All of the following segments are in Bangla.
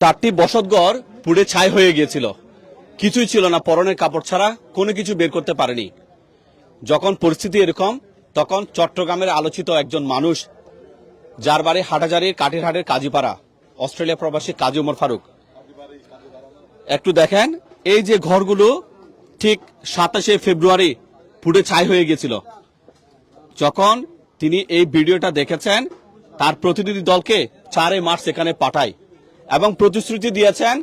চারটি বসতঘর পুড়ে ছাই হয়ে গিয়েছিল। কিছুই ছিল না, পরনের কাপড় ছাড়া কোনো কিছু বের করতে পারেনি। যখন পরিস্থিতি এরকম, তখন চট্টগ্রামের আলোচিত একজন মানুষ, যার বাড়ি হাটাজারির কাঠিরহাটের কাজীপাড়া, অস্ট্রেলিয়া প্রবাসী কাজী উমর ফারুক। একটু দেখেন, এই যে ঘরগুলো ঠিক সাতাশে ফেব্রুয়ারি পুড়ে ছাই হয়ে গিয়েছিল। যখন তিনি এই ভিডিওটা দেখেছেন, তার প্রতিনিধি দলকে চারে মার্চ এখানে পাঠায়। এবং প্রতিশ্রুতি দিয়েছেন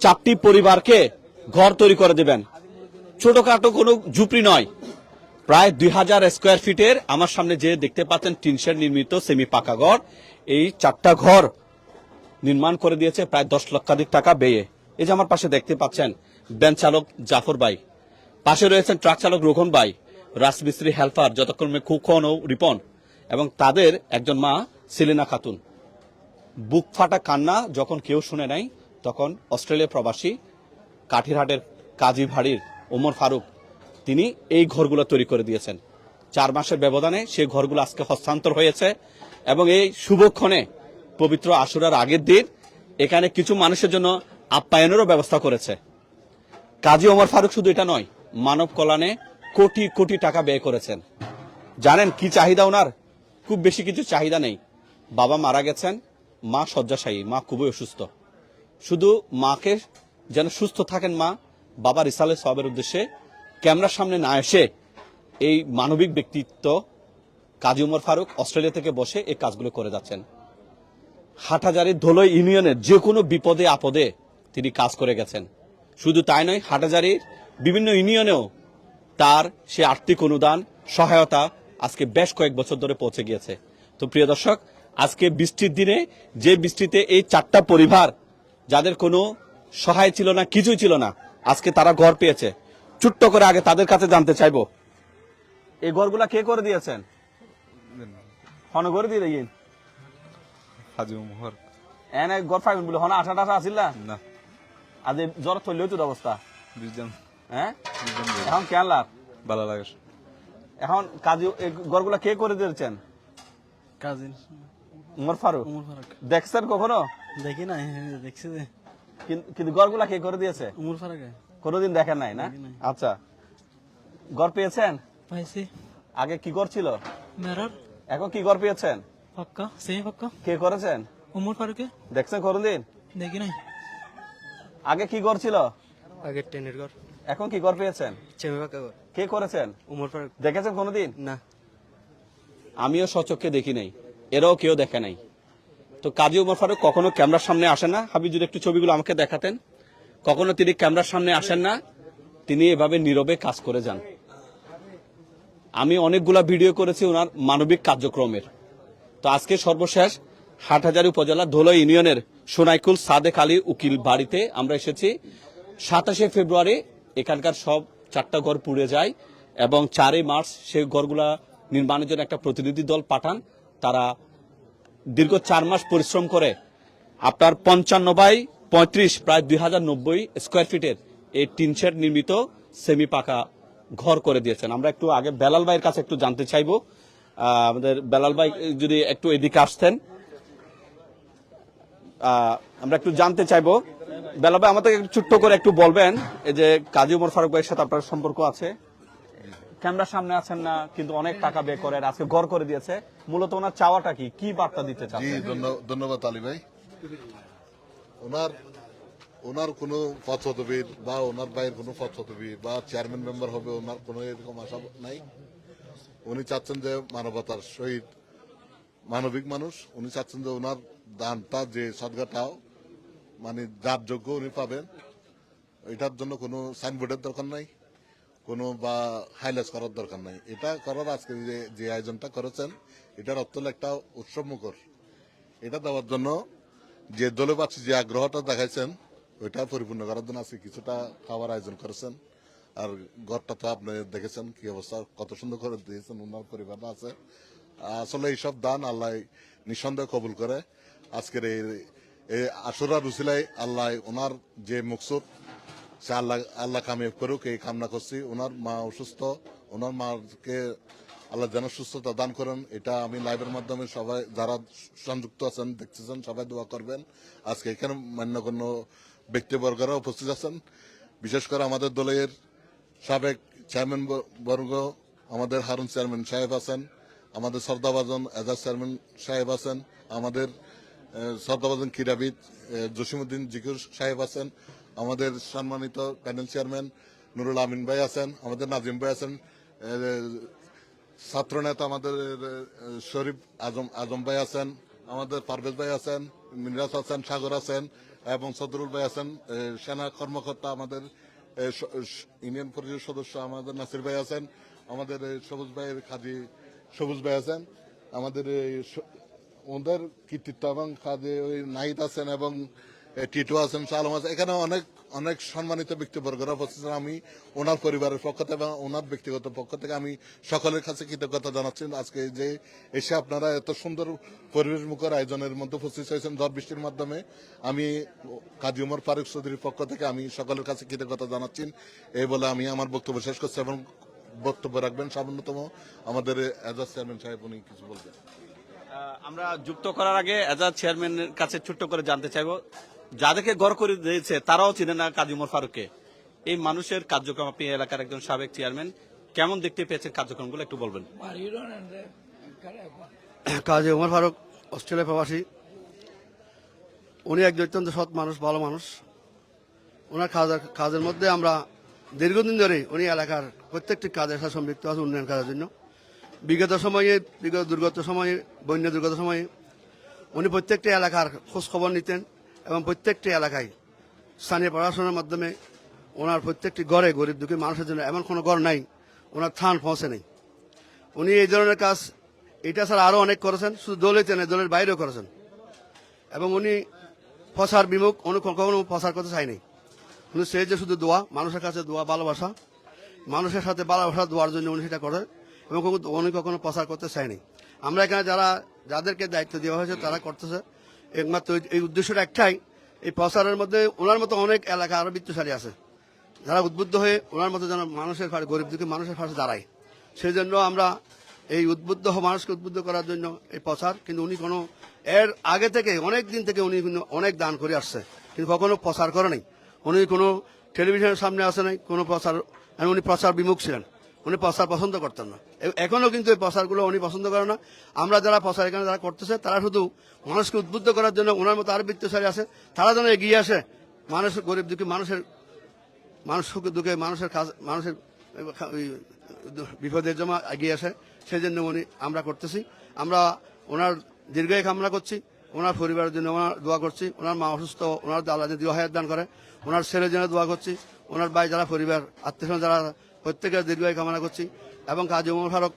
চারটি পরিবারকে ঘর তৈরি করে দেবেন। ছোটখাটো কোনো ঝুপড়ি নয়। প্রায় দুই হাজার স্কোয়ার ফিটের আমার সামনে যে দেখতে পাচ্ছেন টিনশেড নির্মিত সেমি পাকা ঘর, এই চারটা ঘর নির্মাণ করে দিয়েছে প্রায় দশ লক্ষাধিক টাকা ব্যয়ে। এই যে আমার পাশে দেখতে পাচ্ছেন ব্যান চালক জাফর ভাই। পাশে রয়েছেন ট্রাক চালক রোহন ভাই, রাজমিস্ত্রি হেল্পার যতক্ষণে খুখন ও রিপন এবং তাদের একজন মা সেলিনা খাতুন। বুক ফাটা কান্না যখন কেউ শুনে নাই, তখন অস্ট্রেলিয়া প্রবাসী কাঠিরহাটের কাজী ভাড়ির ওমর ফারুক, তিনি এই ঘরগুলো তৈরি করে দিয়েছেন। চার মাসের ব্যবধানে সেই ঘরগুলো আজকে হস্তান্তর হয়েছে এবং এই শুভক্ষণে পবিত্র আশুরার আগের দিন এখানে কিছু মানুষের জন্য আপ্যায়নেরও ব্যবস্থা করেছে। কাজী ওমর ফারুক শুধু এটা নয়, মানব কল্যাণে কোটি কোটি টাকা ব্যয় করেছেন। জানেন কি চাহিদা ওনার? খুব বেশি কিছু চাহিদা নেই। বাবা মারা গেছেন মা শয্যাশায়ী, মা খুবই অসুস্থ। শুধু মাকে যেন সুস্থ থাকেন মা, বাবা রিসালের সবের উদ্দেশ্যে ক্যামেরার সামনে না এসে এই মানবিক ব্যক্তিত্ব কাজী উমর ফারুক অস্ট্রেলিয়া থেকে বসে এই কাজগুলো করে যাচ্ছেন। হাটাজারি ধলই ইউনিয়নের যে কোনো বিপদে আপদে তিনি কাজ করে গেছেন। শুধু তাই নয় হাটাজারির বিভিন্ন ইউনিয়নেও তার সে আর্থিক অনুদান, সহায়তা আজকে বেশ কয়েক বছর ধরে পৌঁছে গিয়েছে। তো প্রিয় দর্শক আজকে বৃষ্টির দিনে যে বৃষ্টিতে এই চারটা পরিবার যাদের কোনো সহায় ছিল না কিছুই ছিল না আজকে তারা ঘর পেয়েছে। ছোট্ট করে আগে তাদের কাছে জানতে চাইব। এই ঘরগুলা কে করে দিয়েছেন? হন করে দিয়ে দিন হাজি মোহর। এনে ঘর পাইবেন বলে হন আঠা টাঠা আসিল না? আজ জ্বর অবস্থা। হ্যাঁ? এখন কেন লাভ ভালো লাগে এখন কাজী এই ঘরগুলা কে করে দিয়েছেন? কাজিন উমর ফারুক? উমর ফারুক। দেখছেন কখনো? দেখি না দেখছি যে। কিন্তু ঘরগুলা কে করে দিয়েছে? উমর ফারুক। কোনোদিন দেখেন নাই না? আচ্ছা। ঘর পেয়েছেন? পাইছি। আগে কি ঘর ছিল মেরার। এখন কি ঘর পেয়েছেন? পাক্কা সেই পাক্কা। কে করেছেন? উমর ফারুকে। দেখছেন কোনোদিন? দেখি নাই। আগে কি ঘর ছিল? আগে ট্রেনের ঘর এখন কি ঘর পেয়েছেন? চেমে পাক্কা ঘর কে করেছেন? উমর ফারুক। দেখেছেন কোনোদিন? না। আমিও সচক্ষে দেখি নাই। এরাও কেউ দেখে নাই। তো কাজী উমর ফারুক কখনো ক্যামেরার সামনে আসেন না? হাবি যদি একটু ছবিগুলো আমাকে দেখাতেন। কখনো তিনি ক্যামেরার সামনে আসেন না? তিনি এভাবে নীরবে কাজ করে যান। আমি অনেকগুলা ভিডিও করেছি ওনার মানবিক কার্যক্রমের। তো আজকে সর্বশেষ হাটহাজারি উপজেলা ধোলো ইউনিয়নের সোনাইকুল সাদেক আলী উকিল বাড়িতে আমরা এসেছি। সাতাশে ফেব্রুয়ারি এখানকার সব চারটা ঘর পুড়ে যায় এবং চারই মার্চ সেই ঘরগুলা নির্মাণের জন্য একটা প্রতিনিধি দল পাঠান। তারা দীর্ঘ চার মাস পরিশ্রম করে আপনার পঞ্চান্ন বাই পঁয়ত্রিশ, প্রায় দুই হাজার নব্বই স্কোয়ার ফিটের এই টিন শেড নির্মিত সেমি পাকা ঘর করে দিয়েছেন। আমরা একটু আগে বেলাল ভাইয়ের কাছে একটু জানতে চাইব। আমাদের বেলাল ভাই যদি একটু এদিকে আসতেন। আমরা একটু জানতে চাইব। বেলাল ভাই আমাদের ছোট্ট করে একটু বলবেন, এই যে কাজী উমর ফারুক ভাইয়ের সাথে আপনার সম্পর্ক আছে। ক্যামেরার সামনে আছেন না, কিন্তু অনেক টাকা ব্যয় করেন, আজকে গড় করে দিয়েছে। মূলত ওনার চাওয়াটা কি? কি বার্তা দিতে চান ধন্যবাদ আলী ভাই। ওনার ওনার কোনো পথবিদ বা ওনার ভাইয়ের কোনো পথবিদ বা চেয়ারম্যান মেম্বার হবে ওনার কোনো এরকম আশা নাই। উনি চাচ্ছেন যে মানবতার সহিত মানবিক মানুষ, উনি চাচ্ছেন যে ওনার দানটা যে সদগাটাও মানে যার যোগ্য উনি পাবেন, এটার জন্য কোনো সাইনবোর্ডের দরকার নাই। কোনো বা হাইলাইট করার দরকার নাই। এটা করার আজকে যে যে আয়োজনটা করেছেন, এটার অত্যন্ত একটা উৎসবমুখর এটা দেওয়ার জন্য যে দলে পাচ্ছি যে আগ্রহটা দেখাইছেন, ওইটা পরিপূর্ণ করার জন্য আজকে কিছুটা খাবার আয়োজন করেছেন। আর ঘরটা তো আপনি দেখেছেন কি অবস্থা, কত সুন্দর করে দিয়েছেন, ওনার পরিবারটা আছে। আসলে এইসব দান আল্লাহ নিঃসন্দেহে কবুল করে। আজকের এই আশুরা রুসিলাই আল্লাহ ওনার যে মকসুদ সে আল্লাহ আল্লাহ কামিয়াব করুক, এই কামনা করছি। ওনার মা অসুস্থ, ওনার মাকে আল্লাহ যেন সুস্থতা দান করেন, এটা আমি লাইভের মাধ্যমে সবাই, যারা সংযুক্ত আছেন, দেখতেছেন, সবাই দোয়া করবেন। আজকে এখানে মান্য মান্যগণ্য ব্যক্তিবর্গরা উপস্থিত আছেন। বিশেষ করে আমাদের দলের সাবেক চেয়ারম্যান বর্গ, আমাদের হারুন চেয়ারম্যান সাহেব আছেন, আমাদের সর্দাবাজন এজাজ চেয়ারম্যান সাহেব আছেন, আমাদের সর্দাবাজন ক্রীড়াবিদ জসিমুদ্দিন জিকুর সাহেব আছেন আমাদের সম্মানিত প্যানেল চেয়ারম্যান নুরুল আমিন ভাই আছেন আমাদের নাজিম ভাই আছেন আহ, ছাত্র নেতা আমাদের শরীফ আজম আজম ভাই আছেন আমাদের পারভেজ ভাই আছেন মিনরাজ আছেন সাগর আছেন এবং সদরুল ভাই আছেন সেনা কর্মকর্তা আমাদের ইউনিয়ন পরিষদ সদস্য আমাদের নাসির ভাই আছেন আমাদের সবুজ ভাইয়ের কাজী সবুজ ভাই আছেন আমাদের ওদের কৃতিত্ব এবং কাজে ওই নাহিদ আছেন এবং টিটু আছেন সালম আছেন এখানে অনেক অনেক সম্মানিত ব্যক্তিবর্গরা উপস্থিত আমি ওনার পরিবারের পক্ষ থেকে এবং ওনার ব্যক্তিগত পক্ষ থেকে আমি সকলের কাছে কৃতজ্ঞতা জানাচ্ছি। আজকে যে এসে আপনারা এত সুন্দর পরিবেশ মুখর আয়োজনের মধ্যে উপস্থিত হয়েছেন ঝড় বৃষ্টির মাধ্যমে, আমি কাজী উমর ফারুক চৌধুরীর পক্ষ থেকে আমি সকলের কাছে কৃতজ্ঞতা জানাচ্ছি। এই বলে আমি আমার বক্তব্য শেষ করছি এবং বক্তব্য রাখবেন সামান্যতম আমাদের এজাজ চেয়ারম্যান সাহেব, উনি কিছু বলবেন। আমরা যুক্ত করার আগে এজাজ চেয়ারম্যানের কাছে ছোট্ট করে জানতে চাইব। যাদেরকে গড় করে দিয়েছে, তারাও চিনে না কাজী উমর ফারুককে। এই মানুষের কার্যক্রম আপনি এলাকার একজন সাবেক চেয়ারম্যান, কেমন দেখতে পেয়েছেন কার্যক্রমগুলো একটু বলবেন? কাজী ওমর ফারুক, অস্ট্রেলিয়া প্রবাসী। উনি একজন অত্যন্ত সৎ মানুষ, ভালো মানুষ। ওনার কাজের কাজের মধ্যে আমরা দীর্ঘদিন ধরে উনি এলাকার প্রত্যেকটি কাজের সাথে সম্পৃক্ত আছে উন্নয়ন কাজের জন্য। বিগত সময়ে, বিগত দুর্গত সময়ে, বন্যা দুর্গত সময়ে উনি প্রত্যেকটি এলাকার খোঁজ খবর নিতেন। এবং প্রত্যেকটি এলাকায় স্থানীয় পড়াশোনার মাধ্যমে ওনার প্রত্যেকটি ঘরে গরিব দুঃখী মানুষের জন্য এমন কোনো ঘর নাই, ওনার থান পৌঁছে নেই। উনি এই ধরনের কাজ, এটা ছাড়া আরও অনেক করেছেন, শুধু দলেতে নয় দলের বাইরেও করেছেন। এবং উনি ফসার বিমুখ উনি কখনো ফসার করতে চায়নি। উনি সে যে শুধু দোয়া, মানুষের কাছে দোয়া, ভালোবাসা, মানুষের সাথে ভালোবাসা দোয়ার জন্য উনি সেটা করেন এবং উনি কখনো প্রচার করতে চায়নি। আমরা এখানে যারা, যাদেরকে দায়িত্ব দেওয়া হয়েছে, তারা করতেছে। একমাত্র এই- উদ্দেশ্যটা একটাই, এই প্রচারের মধ্যে ওনার মতো অনেক এলাকা আরও বৃত্তশালী আছে। যারা উদ্বুদ্ধ হয়ে ওনার মতো যেন মানুষের পাশে গরিব দুঃখী মানুষের পাশে দাঁড়ায়। সেই জন্য আমরা এই উদ্বুদ্ধ মানুষকে উদ্বুদ্ধ করার জন্য এই প্রচার, কিন্তু উনি কোনো এর আগে থেকে, অনেক দিন থেকে উনি অনেক দান করে আসছে, কিন্তু কখনো প্রচার করে নাই উনি কোনো টেলিভিশনের সামনে আসে নাই, কোনো প্রচার উনি প্রচার বিমুখ ছিলেন। উনি প্রচার পছন্দ করতেন না। এ- এখনও কিন্তু এই প্রচারগুলো উনি পছন্দ করেন না। আমরা যারা প্রচার এখানে যারা করতেছে, তারা শুধু মানুষকে উদ্বুদ্ধ করার জন্য ওনার মতো আরও বৃত্তশালী আছে, তারা যেন এগিয়ে আসে। মানুষ গরিব দুঃখী, মানুষের, মানুষ সুখে দুঃখে, মানুষের কাজ, মানুষের বিপদের জমা এগিয়ে আসে সেই জন্য উনি আমরা করতেছি। আমরা ওনার দীর্ঘায়ু কামনা করছি, ওনার পরিবারের জন্য ওনার দোয়া করছি, ওনার মা অসুস্থ, ওনার আল্লাহ যদি হায়াত দান করে। ওনার ছেলের জন্য দোয়া করছি। ওনার ভাই যারা পরিবার, আত্মীয় যারা প্রত্যেকের দীর্ঘায়ু কামনা করছি এবং কাজী ওমর ফারুক,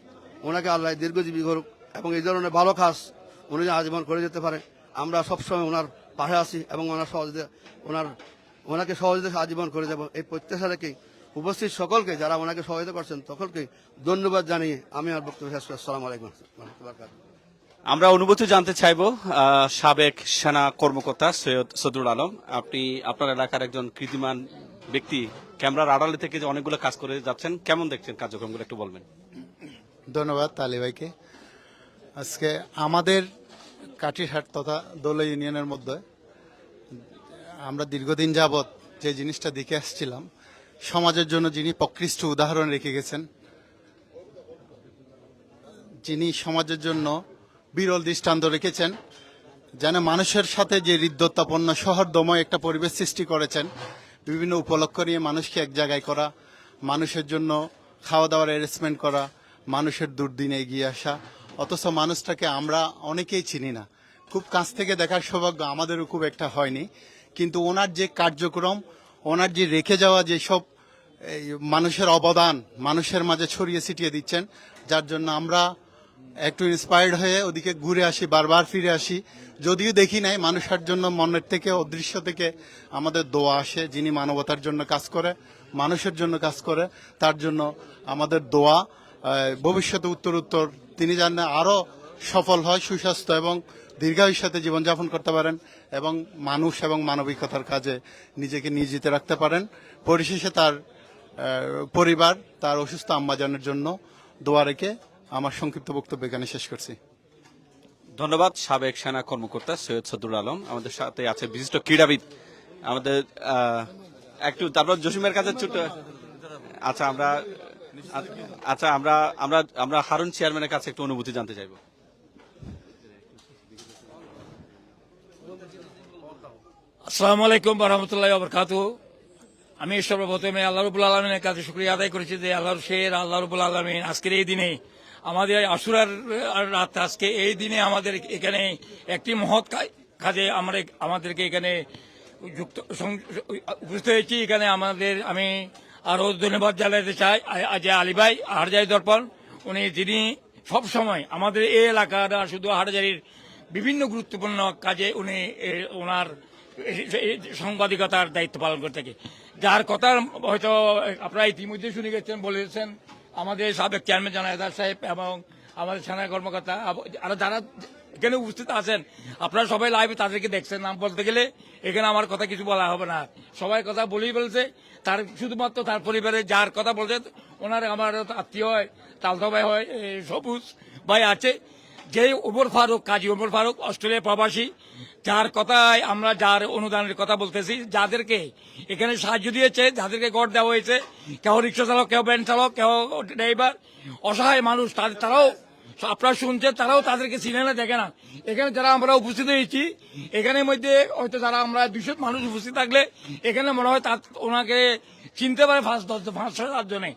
ওনাকে আল্লাহ দীর্ঘজীবী করুক এবং এই ধরনের ভালো কাজ উনি আজীবন করে যেতে পারে। আমরা সবসময় ওনার পাশে আছি এবং ওনার সহযোগিতা, ওনার, ওনাকে সহযোগিতা আজীবন করে যাব। এই প্রত্যাশা উপস্থিত সকলকে যারা ওনাকে সহায়তা করছেন, সকলকে ধন্যবাদ জানিয়ে আমি আর বক্তব্য শেষ করছি আসসালামু আলাইকুম। আমরা অনুভূতি জানতে চাইব সাবেক সেনা কর্মকর্তা সৈয়দ সদরুল আলম। আপনি আপনার এলাকার একজন কৃতিমান ব্যক্তি। ক্যামেরার আড়ালে থেকে যে অনেকগুলো কাজ করে যাচ্ছেন, কেমন দেখছেন কার্যক্রমগুলো একটু বলবেন? ধন্যবাদ তালি ভাইকে। আজকে আমাদের কাটিরহাট তথা দোলা ইউনিয়নের মধ্যে আমরা দীর্ঘদিন যাবৎ যে জিনিসটা দেখে আসছিলাম, সমাজের জন্য যিনি প্রকৃষ্ট উদাহরণ রেখে গেছেন, যিনি সমাজের জন্য বিরল দৃষ্টান্ত রেখেছেন, যেন মানুষের সাথে যে হৃদ্যতাপন্ন শহরদময় একটা পরিবেশ সৃষ্টি করেছেন, বিভিন্ন উপলক্ষ নিয়ে মানুষকে এক জায়গায় করা, মানুষের জন্য খাওয়া দাওয়ার অ্যারেঞ্জমেন্ট করা, মানুষের দুর্দিনে এগিয়ে আসা, অথচ মানুষটাকে আমরা অনেকেই চিনি না। খুব কাছ থেকে দেখার সৌভাগ্য আমাদেরও খুব একটা হয়নি, কিন্তু ওনার যে কার্যক্রম, ওনার যে রেখে যাওয়া যেসব মানুষের অবদান, মানুষের মাঝে ছড়িয়ে ছিটিয়ে দিচ্ছেন, যার জন্য আমরা একটু ইন্সপায়ার্ড হয়ে ওদিকে ঘুরে আসি, বারবার ফিরে আসি। যদিও দেখি নাই, মানুষের জন্য মনের থেকে, অদৃশ্য থেকে আমাদের দোয়া আসে, যিনি মানবতার জন্য কাজ করে, মানুষের জন্য কাজ করে, তার জন্য আমাদের দোয়া ভবিষ্যতে উত্তর উত্তর। তিনি যেন আরও সফল হয়, সুস্বাস্থ্য এবং দীর্ঘায়ুর সাথে জীবনযাপন করতে পারেন এবং মানুষ এবং মানবিকতার কাজে নিজেকে নিয়োজিত রাখতে পারেন। পরিশেষে তার পরিবার, তার অসুস্থ আম্মাজানের জন্য দোয়া রেখে আমার সংক্ষিপ্ত বক্তব্য এখানে শেষ করছি। ধন্যবাদ সাবেক সেনা কর্মকর্তা সৈয়দ সদুর আলম। আমাদের সাথে আছে বিশিষ্ট ক্রীড়াবিদ আমাদের একটু তারপর জসিমের কাছে ছোট আচ্ছা আমরা আচ্ছা আমরা আমরা আমরা হারুন চেয়ারম্যানের কাছে একটু অনুভূতি জানতে চাইব। আসসালামু আলাইকুম রহমতুল্লাহ বরকাত আমি সর্বপ্রথমে আল্লাহ রবুল আলমিনের কাছে শুক্রিয়া আদায় করেছি যে আল্লাহর শের আল্লাহ রবুল আলমিন আজকের এই দিনে আমাদের আশুরার রাত আজকে, এই দিনে আমাদের এখানে একটি মহৎ কাজে আমরা আমাদেরকে এখানে যুক্ত উপস্থিত হয়েছি। এখানে আমাদের আমি আরও ধন্যবাদ জানাতে চাই, আ- আজ আলিভাই হারজাই দর্পণ, উনি যিনি সব সময় আমাদের এই এলাকার শুধু হাটজারির বিভিন্ন গুরুত্বপূর্ণ কাজে উনি ওনার সাংবাদিকতার দায়িত্ব পালন করে থাকে। যার কথা হয়তো আপনারা ইতিমধ্যে শুনে গেছেন, বলেছেন আমাদের সাবেক চেয়ারম্যান জানায়দার সাহেব এবং আমাদের সেনা কর্মকর্তা আর যারা এখানে উপস্থিত আছেন, আপনারা সবাই লাইভে তাদেরকে দেখছেন। নাম বলতে গেলে এখানে আমার কথা কিছু বলা হবে না। সবাই কথা বলেই বলছে। তার শুধুমাত্র তার পরিবারে যার কথা বলছে, ওনার আমার আত্মীয় হয় তালতা ভাই হয় সবুজ ভাই আছে। যে ওমর ফারুক, কাজী ওমর ফারুক অস্ট্রেলিয়া প্রবাসী যার কথায় আমরা যার অনুদানের কথা বলতেছি, যাদেরকে এখানে সাহায্য দিয়েছে, যাদেরকে গড় দেওয়া হয়েছে কেউ রিক্সা চালক কেউ ভ্যান চালক কেউ ড্রাইভার, অসহায় মানুষ তাদের তারাও আপনারা শুনছেন, তারাও তাদেরকে চিনে না, দেখে না। এখানে যারা আমরা উপস্থিত হয়েছি, এখানের মধ্যে হয়তো যারা আমরা দুশো মানুষ উপস্থিত থাকলে, এখানে মনে হয় তার ওনাকে চিনতে পারে পাঁচ দশ পাঁচ ছয় সাতজনে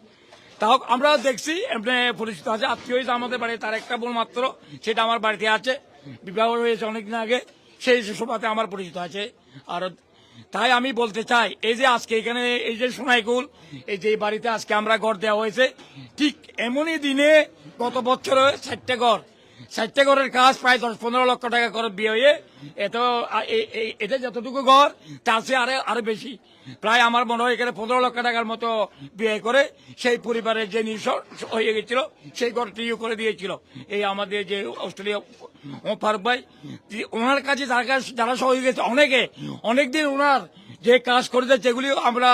তাও আমরা দেখছি, এমনি পরিচিত আছে, আত্মীয় হয়েছে আমাদের বাড়ি তার একটা বোন মাত্র, সেটা আমার বাড়িতে আছে, বিবাহ হয়েছে অনেকদিন আগে। সেই সুবাদে আমার পরিচিত আছে। আর তাই আমি বলতে চাই, এই যে আজকে এখানে, এই যে সোনাইকুল, এই যে বাড়িতে আজকে আমরা ঘর দেওয়া হয়েছে, ঠিক এমনই দিনে গত বছরে চারটে ঘর চারটে ঘরের কাজ প্রায় দশ, পনেরো লক্ষ টাকা করে বিয়ে হয়ে এত এটা যতটুকু ঘর, তার চেয়ে আরও আরও বেশি। প্রায় আমার মনে হয় এখানে পনেরো লক্ষ টাকার মতো বিয়ে করে সেই পরিবারের যে নিঃস্ব হয়ে গেছিল, সেই ঘরটিও করে দিয়েছিল। এই আমাদের যে অস্ট্রেলিয়া ফারুক ভাই ওনার কাছে যারা যারা গেছে অনেকে, অনেকদিন ওনার যে কাজ করেছে, যেগুলি আমরা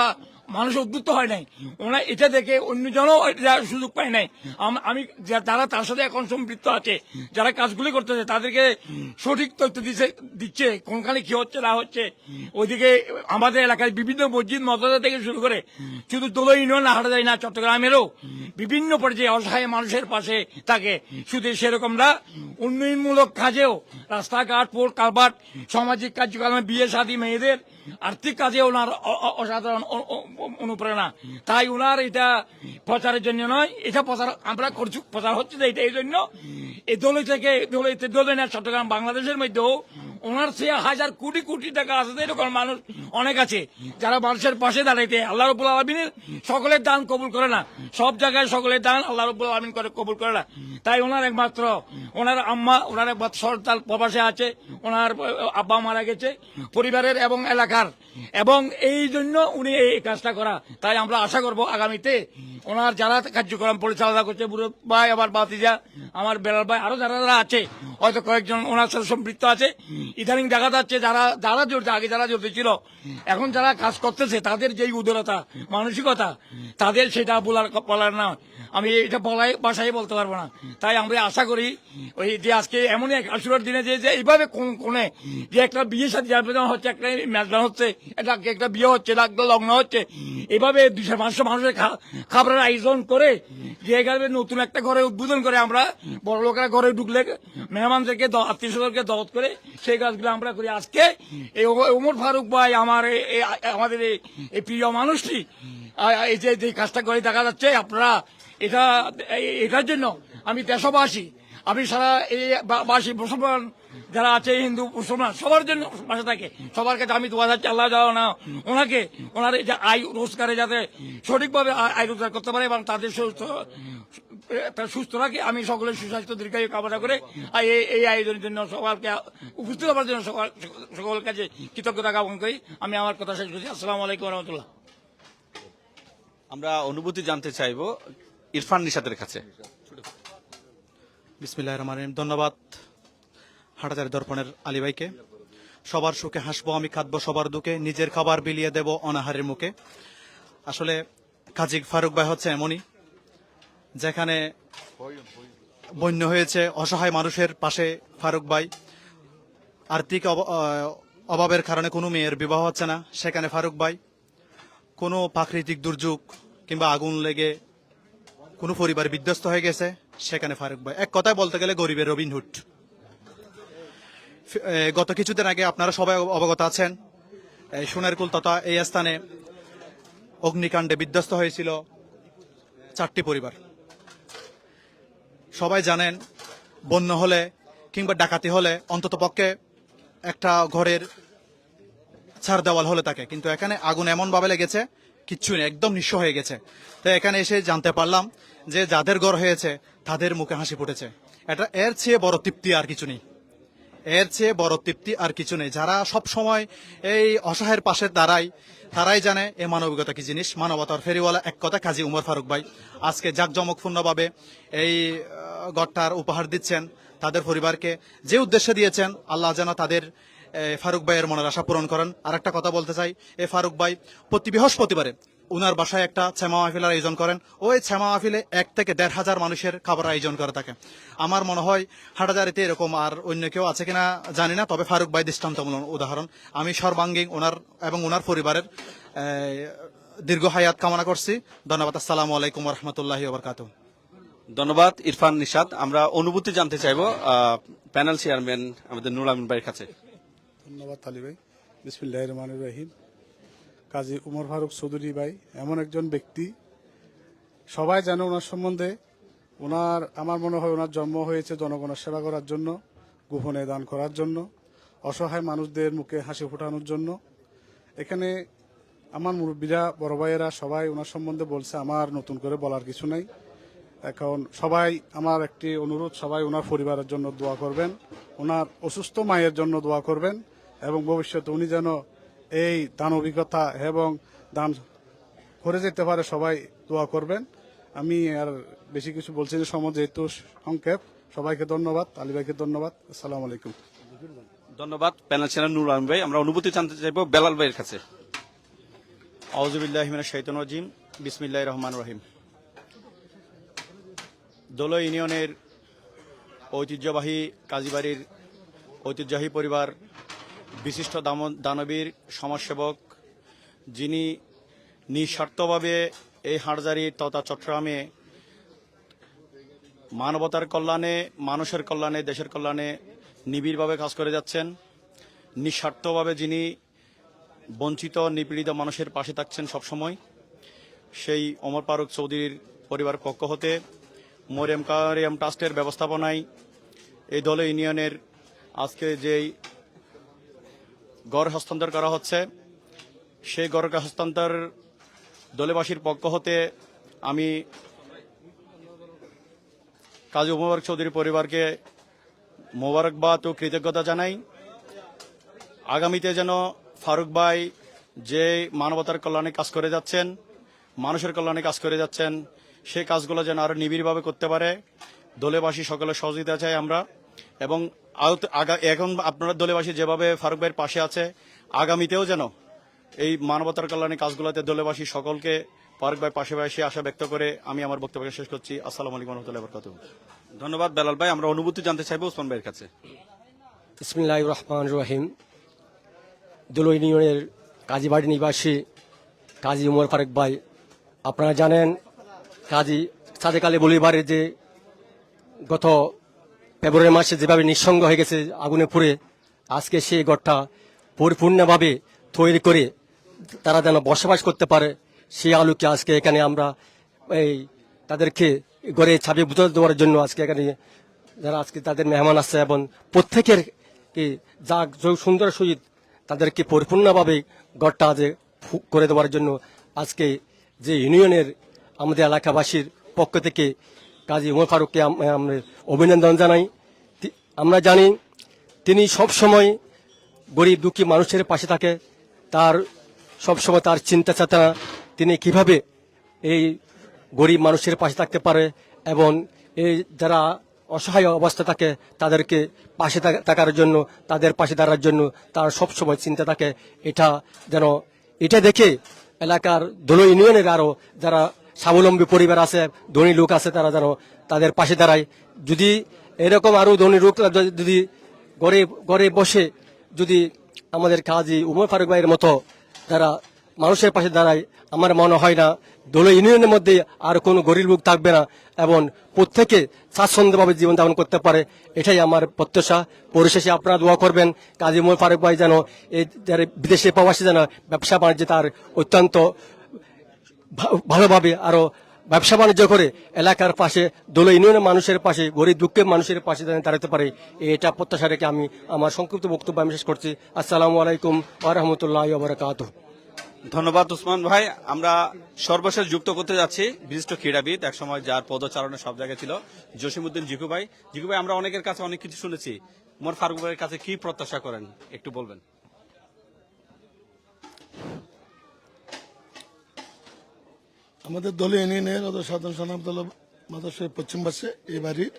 মানুষ উদ্বুদ্ধ হয় নাই। ওরা এটা দেখে অন্যজনও এটা সুযোগ পায় নাই। আমি যারা তার সাথে এখন সম্পৃক্ত আছে, যারা কাজগুলি করতেছে, তাদেরকে সঠিক তথ্য দিচ্ছে দিচ্ছে কোনখানে কি হচ্ছে, না হচ্ছে। ওইদিকে আমাদের এলাকায় বিভিন্ন মসজিদ, মদরসা থেকে শুরু করে শুধু দোলো না হাটা যায় না, চট্টগ্রামেরও বিভিন্ন পর্যায়ে অসহায় মানুষের পাশে থাকে। শুধু সেরকম না উন্নয়নমূলক কাজেও রাস্তাঘাট পোল কালভার্ট, সামাজিক কার্যক্রমে, বিয়ে শাদী, মেয়েদের আর্থিক কাজে ওনার অসাধারণ অনুপ্রেরণা। তাই ওনার এটা প্রচারের জন্য নয়, এটা প্রচার আমরা করছি, প্রচার হচ্ছে এটা এই জন্য। এই দলই থেকে দলই দলে না চট্টগ্রাম বাংলাদেশের মধ্যেও ওনার সে হাজার কোটি কোটি টাকা আছে এরকম মানুষ অনেক আছে। যারা মানুষের পাশে দাঁড়াইতে আল্লাহ রবুল আলমিনের সকলের দান কবুল করে না। সব জায়গায় সকলের দান আল্লাহ রবুল আলমিন করে কবুল করে না। তাই ওনার একমাত্র, ওনার আম্মা, ওনার একমাত্র সরতাল প্রবাসে আছে, ওনার আব্বা মারা গেছে। পরিবারের এবং এলাকার এবং এই জন্য উনি এই কাজটা করা। তাই আমরা আশা করব আগামীতে ওনার যারা কার্যক্রম পরিচালনা করছে, বুড়ো ভাই আবার বাতিজা আমার বেলাল ভাই, আরও যারা যারা আছে, হয়তো কয়েকজন ওনার সাথে সম্পৃক্ত আছে। ইদানিং দেখা যাচ্ছে যারা যারা জড়িত, আগে যারা জড়িত ছিল, এখন যারা কাজ করতেছে, তাদের যেই উদারতা, মানসিকতা, তাদের সেটা বলার বলার না। আমি এটা বলাই বাসায় বলতে পারব না। তাই আমরা আশা করি ওই যে আজকে এমনই এক আশুরার দিনে যে এইভাবে কোন কোনে যে একটা বিয়ে সাথে হচ্ছে একটা মেজবান হচ্ছে একটা বিয়ে হচ্ছে এটা একটা লগ্ন হচ্ছে। এভাবে দুশো পাঁচশো মানুষের খাবারের আয়োজন করে যে এখানে নতুন একটা ঘরে উদ্বোধন করে আমরা, বড় লোকেরা ঘরে ঢুকলে মেহমানদেরকে আত্মীয় স্বজনকে দাওয়াত করে সেই কাজগুলো আমরা করি। আজকে এই ওম- ওমর ফারুক ভাই আমার আমাদের এই- এই প্রিয় মানুষটি এই যে যে কাজটা করে দেখা যাচ্ছে, আপনারা এটা এটার জন্য আমি দেশবাসী, আমি সারা এই বাসী মুসলমান যারা আছে হিন্দু মুসলমান সবার জন্য পাশে থাকে। সবার কাছে আমি দোয়া যাচ্ছি আল্লাহ যাও না। ওনাকে ওনার এই যে আয় রোজগারে যাতে সঠিকভাবে আয় রোজগার করতে পারে এবং তাদের সুস্থ তার সুস্থ রাখে আমি সকলের সুস্বাস্থ্য দীর্ঘায়ু কামনা করে এই এই আয়োজনের জন্য সবাইকে উপস্থিত হওয়ার জন্য সকল সকলের কাছে কৃতজ্ঞতা জ্ঞাপন করি। আমি আমার কথা শেষ করছি। আসসালামু আলাইকুম রহমতুল্লাহ। আমরা অনুভূতি জানতে চাইব ইরফান নিশাতের কাছে। বিসমিল্লাহ রহমান ধন্যবাদ। হাটাজারি দর্পণের আলী ভাইকে। সবার সুখে হাসবো, আমি খাদবো সবার দুঃখে। নিজের খাবার বিলিয়ে দেব অনাহারের মুখে। আসলে কাজী ফারুক ভাই হচ্ছে এমনই, যেখানে বন্য হয়েছে অসহায় মানুষের পাশে ফারুক ভাই। আর্থিক অভাবের কারণে কোনো মেয়ের বিবাহ হচ্ছে না, সেখানে ফারুক ভাই। কোনো প্রাকৃতিক দুর্যোগ কিংবা আগুন লেগে কোনো পরিবার বিধ্বস্ত হয়ে গেছে, সেখানে ফারুক ভাই। এক কথায় বলতে গেলে গরিবের রবিনহুড গত কিছুদিন আগে আপনারা সবাই অবগত আছেন। সোনারকুল তথা এই স্থানে অগ্নিকাণ্ডে বিধ্বস্ত হয়েছিল চারটি পরিবার। সবাই জানেন, বন্য হলে কিংবা ডাকাতি হলে অন্তত পক্ষে একটা ঘরের ছাড় দেওয়াল হলে থাকে কিন্তু এখানে আগুন এমন ভাবে লেগেছে, কিচ্ছু নেই, একদম নিঃস্ব হয়ে গেছে। তো এখানে এসে জানতে পারলাম যে যাদের ঘর হয়েছে, তাদের মুখে হাসি ফুটেছে। এটা এর চেয়ে বড় তৃপ্তি আর কিছু নেই। এর চেয়ে বড় তৃপ্তি আর কিছু নেই। যারা সব সময় এই অসহায়ের পাশে দাঁড়ায়, তারাই জানে এ মানবিকতা কি জিনিস। মানবতার ফেরিওয়ালা এক কথা, কাজী উমর ফারুক ভাই। আজকে জাঁকজমকপূর্ণভাবে এই গড়টার উপহার দিচ্ছেন তাদের পরিবারকে। যে উদ্দেশ্যে দিয়েছেন, আল্লাহ যেন তাদের ফারুক ভাইয়ের মনের আশা পূরণ করেন। আর একটা কথা বলতে চাই, এ ফারুক ভাই, প্রতি বৃহস্পতিবারে উনার বাসায় একটা শ্যামা মাহফিলের আয়োজন করেন। ওই শ্যামা মাহফিলে এক থেকে দেড় হাজার মানুষের খাবার আয়োজন করে থাকে। আমার মনে হয় হাটাজারিতে এরকম আর অন্য কেউ আছে কিনা জানি না তবে ফারুক ভাই দৃষ্টান্তমূলক উদাহরণ। আমি সর্বাঙ্গীন ওনার এবং ওনার পরিবারের দীর্ঘ হায়াত কামনা করছি। ধন্যবাদ আসসালামু আলাইকুম রহমতুল্লাহি ওবরকাতু। ধন্যবাদ ইরফান নিশাদ আমরা অনুভূতি জানতে চাইব প্যানেল চেয়ারম্যান আমাদের নুর আমিন ভাইয়ের কাছে। ধন্যবাদ আলী ভাই। বিসমিল্লাহ রহমান রাহিম। কাজী উমর ফারুক চৌধুরী ভাই, এমন একজন ব্যক্তি। সবাই জানে ওনার সম্বন্ধে। ওনার, আমার মনে হয় ওনার জন্ম হয়েছে জনগণের সেবা করার জন্য, গোপনে দান করার জন্য, অসহায় মানুষদের মুখে হাসি ফোটানোর জন্য। এখানে আমার মুরব্বীরা, বড় ভাইয়েরা সবাই ওনার সম্বন্ধে বলছে, আমার নতুন করে বলার কিছু নাই। এখন সবাই, আমার একটি অনুরোধ, সবাই ওনার পরিবারের জন্য দোয়া করবেন। ওনার অসুস্থ মায়ের জন্য দোয়া করবেন এবং ভবিষ্যতে উনি যেন এই দান অভিজ্ঞতা এবং দান করে যেতে পারে সবাই দোয়া করবেন। আমি আর বেশি কিছু বলছি না সময় যেহেতু সংক্ষেপ সবাইকে ধন্যবাদ আলী ভাইকে ধন্যবাদ আসসালামু আলাইকুম। ধন্যবাদ প্যানেল চেয়ারম্যান নুর আমিন ভাই। আমরা অনুভূতি জানতে চাইব বেলাল ভাইয়ের কাছে। আউজুবিল্লাহ শৈতন রাজিম বিসমিল্লাহ রহমান রহিম। দোলো ইউনিয়নের ঐতিহ্যবাহী কাজীবাড়ির ঐতিহ্যবাহী পরিবার বিশিষ্ট দানবীর সমাজসেবক, যিনি নিঃস্বার্থভাবে এই হাটজারি তথা চট্টগ্রামে মানবতার কল্যাণে, মানুষের কল্যাণে, দেশের কল্যাণে নিবিড়ভাবে কাজ করে যাচ্ছেন। নিঃস্বার্থভাবে যিনি বঞ্চিত, নিপীড়িত মানুষের পাশে থাকছেন সবসময়, সেই অমর ফারুক চৌধুরীর পরিবার পক্ষ হতে মরিয়াম কারিয়াম ট্রাস্টের ব্যবস্থাপনায় এই দল ইউনিয়নের আজকে যেই গড় হস্তান্তর করা হচ্ছে। সেই গড় হস্তান্তর দলেবাসীর পক্ষ হতে আমি কাজী মোবারক চৌধুরী পরিবারকে মোবারকবাদ ও কৃতজ্ঞতা জানাই। আগামীতে যেন ফারুক ভাই যে মানবতার কল্যাণে কাজ করে যাচ্ছেন, মানুষের কল্যাণে কাজ করে যাচ্ছেন, সে কাজগুলো যেন আরও নিবিড়ভাবে করতে পারে। দলেবাসী সকলে সহযোগিতা চাই আমরা। এবং এখন আপনারা দলেবাসী যেভাবে ফারুক ভাইয়ের পাশে আছে, আগামীতেও যেন এই মানবতার কল্যাণে কাজগুলোতে দলেবাসী সকলকে ফারুক ভাই পাশে পাশে আশা ব্যক্ত করে আমি আমার বক্তব্য শেষ করছি। আসসালামু আলাইকুম রহমতুল্লাহ বরকাতুহ। ধন্যবাদ বেলাল ভাই, আমরা অনুভূতি জানতে চাইব ওসমান ভাইয়ের কাছে। ইসমিল্লাহ রহমান রহিম। দুলো ইউনিয়নের কাজীবাড়ি নিবাসী কাজী উমর ফারুক ভাই, আপনারা জানেন কাজী সাদেক আলী বলিবারের যে গত ফেব্রুয়ারি মাসে যেভাবে নিঃসঙ্গ হয়ে গেছে আগুনে পুড়ে, আজকে সেই ঘরটা পরিপূর্ণভাবে তৈরি করে তারা যেন বসবাস করতে পারে, সেই আলোকে আজকে এখানে আমরা এই তাদেরকে ঘরে ছাবি বুঝে দেওয়ার জন্য আজকে এখানে যারা আজকে তাদের মেহমান আসছে এবং প্রত্যেকের যা সুন্দর সহিত তাদেরকে পরিপূর্ণভাবে যে ফু- করে দেওয়ার জন্য আজকে যে ইউনিয়নের আমাদের এলাকাবাসীর পক্ষ থেকে কাজী উমর ফারুককে আমরা অভিনন্দন জানাই। আমরা জানি তিনি সব সময় গরিব দুঃখী মানুষের পাশে থাকে। তার সবসময় তার চিন্তা চেতনা, তিনি কীভাবে এই গরিব মানুষের পাশে থাকতে পারে এবং এই যারা অসহায় অবস্থা থাকে, তাদেরকে পাশে থাকা- থাকার জন্য, তাদের পাশে দাঁড়ার জন্য তার সবসময় চিন্তা থাকে। এটা যেন, এটা দেখে এলাকার দোলো ইউনিয়নের আরও যারা স্বাবলম্বী পরিবার আছে, ধনী লোক আছে তারা যেন তাদের পাশে দাঁড়ায়। যদি এরকম আরও ধনী লোক যদি- ঘরে ঘরে বসে যদি আমাদের কাজী উমর ফারুক ভাইয়ের মতো যারা মানুষের পাশে দাঁড়ায়, আমার মনে হয় না দোল ইউনিয়নের মধ্যে আর কোনো গরিব লোক থাকবে না এবং প্রত্যেকে স্বাচ্ছন্দ্যভাবে জীবনযাপন করতে পারে। এটাই আমার প্রত্যাশা। পরিশেষে আপনারা দোয়া করবেন, কাজী উমর ফারুক ভাই যেন এই যারা বিদেশে প্রবাসী যেন ব্যবসা বাণিজ্যে তার অত্যন্ত ভালোভাবে আরও ব্যবসা বাণিজ্য করে এলাকার পাশে দোল ইউনিয়নের মানুষের পাশে, গরিব দুঃখের মানুষের পাশে দাঁড়াতে পারে, এটা প্রত্যাশা রেখে আমি আমার সংক্ষিপ্ত বক্তব্য আমি শেষ করছি। আসসালামু আলাইকুম বারাকাতুহু। ধন্যবাদ উসমান ভাই। আমরা সর্বশেষ যুক্ত করতে যাচ্ছি বিশিষ্ট ক্রীড়াবিদ, একসময় যার পদচারণে সব জায়গায় ছিল জসিমুদ্দিন জিকু ভাই। জিকু ভাই, আমরা অনেকের কাছে অনেক কিছু শুনেছি। মোর ফারুক ভাইয়ের কাছে কি প্রত্যাশা করেন, একটু বলবেন? আমাদের দলীয় ইউনিয়নের সাধারণ সনামদল মাদ্রাসার পশ্চিম পাশে এই বাড়ির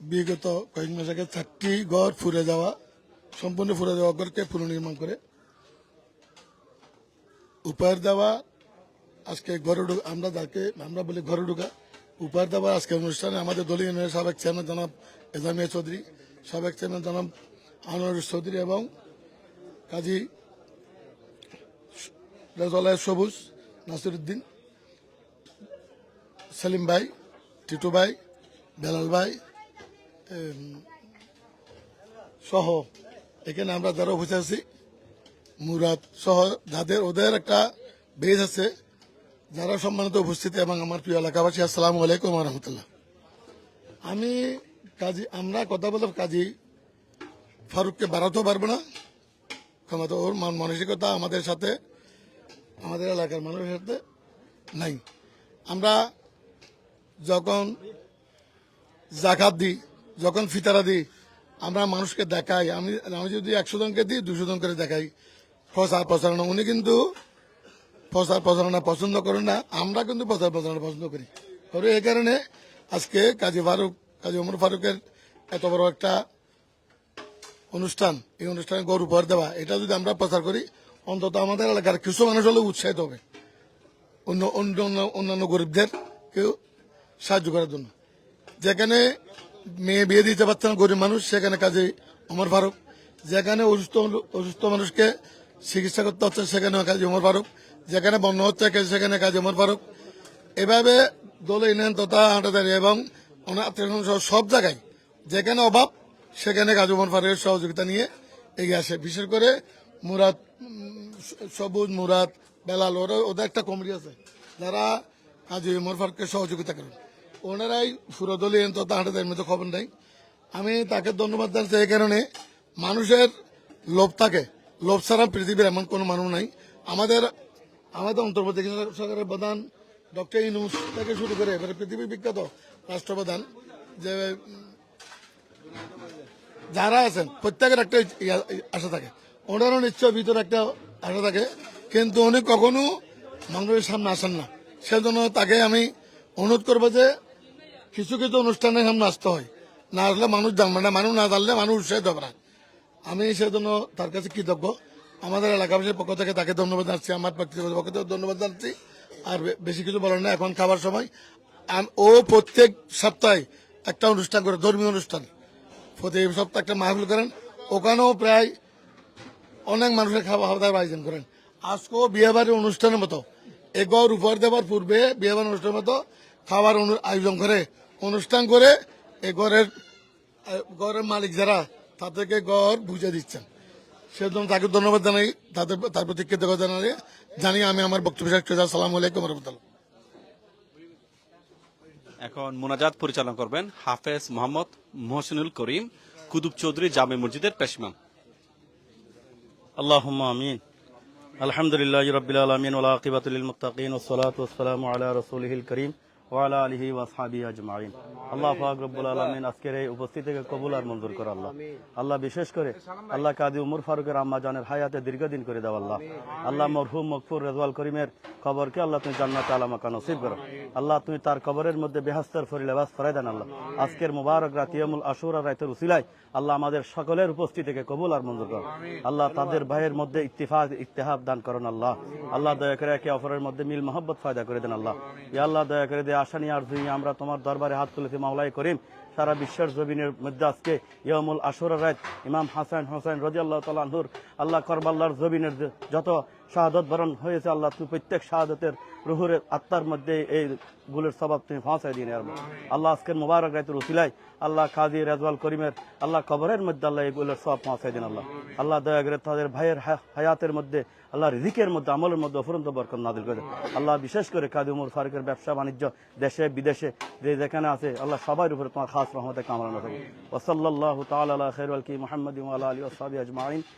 বিগত কয়েক মাস আগে চারটি ঘর ফুরে যাওয়া, সম্পূর্ণ ফুরে যাওয়া ঘরকে পুনর্নির্মাণ করে উপহার দেওয়া, আজকে ঘরে ঢুকা আমরা যাকে আমরা বলি ঘরে ঢুকা। উপহার দেওয়া আজকে অনুষ্ঠানে আমাদের দলীয় ইউনিয়নের সাবেক চেয়ারম্যান জনাব এজামিয়া চৌধুরী, সাবেক চেয়ারম্যান জনাব আনোয়ার চৌধুরী এবং কাজী রেজলায় সবুজ নাসিরুদ্দিন, সেলিম ভাই, টিটু ভাই, বেলাল ভাই সহ এখানে আমরা যারা বসে আছি, মুরাদ সহ যাদের, ওদের একটা বেজ আছে। যারা সম্মানিত উপস্থিতি এবং আমার প্রিয় এলাকাবাসী, আসসালামু আলাইকুম রহমতুল্লাহ। আমি কাজী, আমরা কথা বলতে কাজী ফারুককে বাড়াতেও পারব না। ক্ষমতা ওর মান মানসিকতা আমাদের সাথে আমাদের এলাকার মানুষের সাথে নাই। আমরা যখন জাকাত দিই, যখন ফিতারা দিই, আমরা মানুষকে দেখাই। আমি আমি যদি একশো জনকে দিই, দুশো জন করে দেখাই। প্রচার প্রচারণা। উনি কিন্তু প্রচার প্রচারণা পছন্দ করেন না। আমরা কিন্তু প্রচার প্রচারণা পছন্দ করি। তবে এই কারণে আজকে কাজী ফারুক, কাজী ওমর ফারুকের এত বড় একটা অনুষ্ঠান, এই অনুষ্ঠানে গরু উপহার দেওয়া, এটা যদি আমরা প্রচার করি অন্তত আমাদের এলাকার কিছু মানুষ হলেও উৎসাহিত হবে। অন্য অন্য, অন্য- অন্যান্য গরিবদের কেউ সাহায্য করার জন্য। যেখানে মেয়ে বিয়ে দিতে পারছে না গরিব মানুষ, সেখানে কাজে ওমর ফারুক। যেখানে অসুস্থ অসুস্থ মানুষকে চিকিৎসা করতে হচ্ছে সেখানে কাজে ওমর ফারুক। যেখানে বন্য হচ্ছে, সেখানে কাজে ওমর ফারুক। এভাবে দল ইউনিয়ন তথা আটাদারি এবং ওনার আত্মীয় সব জায়গায় যেখানে অভাব, সেখানে কাজী ওমর ফারুকের সহযোগিতা নিয়ে এগিয়ে আসে। বিশেষ করে মুরাদ সবুজ, মুরাদ, বেলাল, ওরা, ওদের একটা কমিটি আছে। যারা কাজী ওমর ফারুককে সহযোগিতা করেন। ওনারাই সুরদলীয় তথা আটাদারির মধ্যে খবর নেই। আমি তাকে ধন্যবাদ জানাচ্ছি এই কারণে মানুষের লোভ থাকে। লোভ ছাড়া পৃথিবীর এমন কোনো মানুষ নাই। আমাদের আমাদের অন্তর্বর্তী সরকারের প্রধান ডক্টর ইনুস থেকে শুরু করে এবারে পৃথিবীর বিখ্যাত রাষ্ট্রপ্রধান যে, যারা আছেন, প্রত্যেকের একটা আশা থাকে। ওনারও নিশ্চয় ভিতরে একটা আশা থাকে, কিন্তু উনি কখনো মানুষের সামনে আসেন না। সেজন্য তাকে আমি অনুরোধ করব যে কিছু কিছু অনুষ্ঠানের সামনে আসতে হয়। না আসলে মানুষ জানবে না, মানুষ না জানলে মানুষ উৎসাহিত হবে না। আমি সেজন্য তার কাছে কৃতজ্ঞ। আমাদের এলাকাবাসীর পক্ষ থেকে তাকে ধন্যবাদ জানাচ্ছি, আমার ব্যক্তিগত পক্ষ থেকে ধন্যবাদ জানাচ্ছি। আর বেশি কিছু বলার না এখন খাবার সময়। ও প্রত্যেক সপ্তাহে একটা অনুষ্ঠান করে, ধর্মীয় অনুষ্ঠান। প্রতি সপ্তাহে একটা মাহফিল করেন। ওখানেও প্রায় অনেক মানুষের খাওয়া দাওয়ার আয়োজন করেন। আজকেও বিয়ে বাড়ির অনুষ্ঠানের মতো, এগর উপহার দেওয়ার পূর্বে বিয়ে বাড়ির অনুষ্ঠানের মতো খাবার আয়োজন করে, অনুষ্ঠান করে এ ঘরের ঘরের মালিক যারা, তাদেরকে ঘর বুঝে দিচ্ছেন। সেজন্য তাকে ধন্যবাদ জানাই, তাদের, তার প্রতি কৃতজ্ঞতা জানাই জানি আমি আমার বক্তব্য শেষ করছি। আসসালামু আলাইকুম রহমতুল্লাহ। এখন মোনাজাত পরিচালনা করবেন হাফেজ মোহাম্মদ মোহসিনুল করিম, কুতুব চৌধুরী জামে মসজিদের পেশমাম اللهم آمين. الحمد لله رب العالمين والعاقبة للمتقين والصلاة والسلام على رسوله الكريم. আল্লাহ দীর্ঘদিন করে দাও আল্লাহ। আল্লাহ মরহুম মকফুর রেজওয়াল করিমের আল্লাহ তুমি জান্নাত করো। আল্লাহ তুমি তার কবরের মধ্যে বেহাস্তর ফরি লেবাস ফরাই দেন আল্লাহ। আজকের মুবারক রাত ইয়ামুল আশুরা রাতের উসিলায় আল্লাহ আমাদের সকলের উপস্থিতিকে কবুল আর মঞ্জুর করো। আল্লাহ তাদের ভাইয়ের মধ্যে ইত্তিফাক, ইত্তেহাব দান করুন আল্লাহ। আল্লাহ দয়া করে একে অপরের মধ্যে মিল মোহব্বত ফায়দা করে দেন আল্লাহ। ইয়া আল্লাহ দয়া করে দে আশা নিয়ে আর্জি আমরা তোমার দরবারে হাত তুলেছি মাওলাই করিম। সারা বিশ্বের জমিনের মধ্যে আজকে ইয়মুল আশুর রায় ইমাম হাসান হোসেন রাজি আল্লাহ তালাহুর আল্লাহ করবাল্লার জমিনের যে যত শাহাদত বরণ হয়েছে আল্লাহ তুই প্রত্যেক শাহাদতের রুহুর আত্মার মধ্যে এই গুলের স্বভাব তুমি ফাঁসাই দিন আল্লাহ আজকের মুবারক রায়তুর উসিলাই আল্লাহ কাজী রাজওয়াল করিমের আল্লাহ কবরের মধ্যে আল্লাহ এই গুলের সব পৌঁছাই দিন আল্লাহ। আল্লাহ দয়া করে তাদের ভাইয়ের হায়াতের মধ্যে, আল্লাহ রিজিকের মধ্যে, আমলের মধ্যে অফুরন্ত বরকত নাদিল করে আল্লাহ বিশেষ করে কাজী উমর ফারুকের ব্যবসা বাণিজ্য দেশে, বিদেশে, যে যেখানে আছে, আল্লাহ সবার উপরে তোমার খাস রহমতে কামড়ানো থাকুক। ওসল্লাহ তাআলা আলা খাইরুল কি মুহাম্মদ আলা আলিহি ওয়া